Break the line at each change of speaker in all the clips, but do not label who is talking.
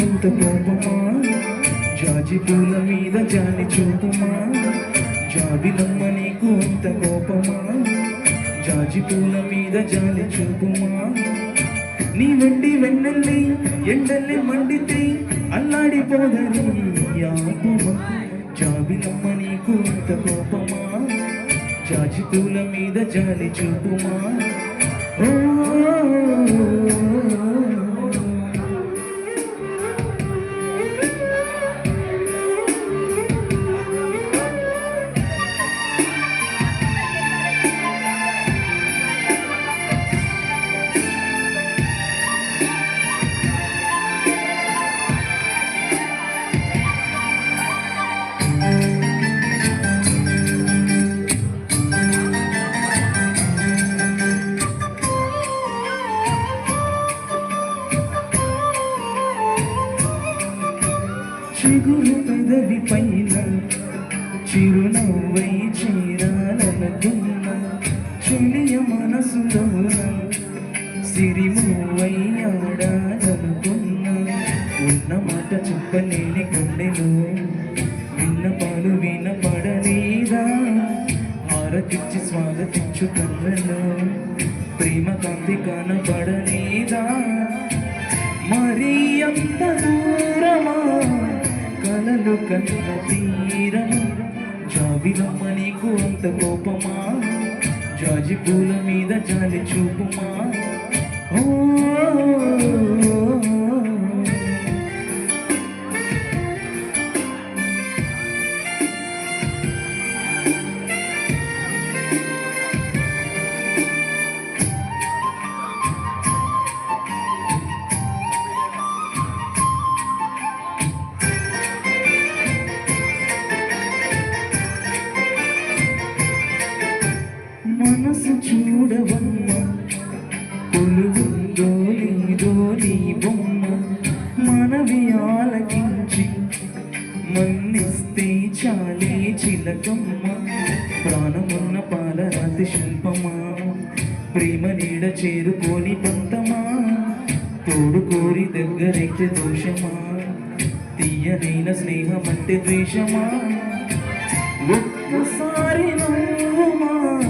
అంత కోపమా జాజి పూల మీద జాలి చూపమా? జాబిలమ్మ నీకు అంత కోపమా జాజి పూల మీద జాలి చూపమా నీ వెండి వెన్నెల్లి ఎండల్లి మండితే అల్లాడిపోదని యాపుమా జాబిలమ్మ నీకు అంత కోపమా జాజి పూల మీద జాలి చూపుమా? ఓ చిగురు పెదవి పైన చిరునవ్వై చేరాలనుకున్న. చెలియ మనసులోన సిరిమూవై ఆడాలనుకున్న. ఉన్న మాట చెప్పలేని గుండెలో విన్న పాలు వినపడలేదా? ఆరతిచ్చి స్వాగతించు కళ్ళలో ప్రేమ కాంతి కనపడలేదా? మరీ అంత కలలు కన్న తీరం. జాబిలమ్మ నీకు అంత కోపమా? జాజి పూల మీద జాలి చూపుమా? చూడవమ్మ. కొలువుందో నీదో నీ బొమ్మ మనవి ఆలకించి మన్నిస్తే చాలే చిలకమ్మ. ప్రాణమున్న పాలరాతి శిల్పమా. ప్రేమ నీడ చేరుకోని పంతమా. తోడు కోరి దగ్గరైతే దోషమా. తీయనైన స్నేహమంటే ద్వేషమా. ఒక్కసారి నమ్ముమా. నమ్ముకున్న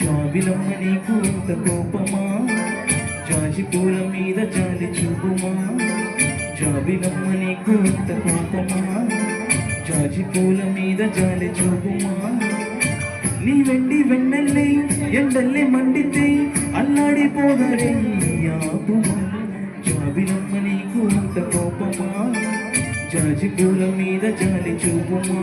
జాబిలమ్మ నీకు అంత కోపమా? జాజి పూల మీద జాలి చూపుమా? జాబిలమ్మ నీకు అంత కోపమా? జాజి పూల మీద జాలి చూపుమా? నీ వెండి వెన్నెల్లి ఎండల్లి మండితే అల్లాడిపోదరే ఆపుమా? జాబిలమ్మ నీకు అంత కోపమా? జాజి పూల మీద జాలి చూపుమా?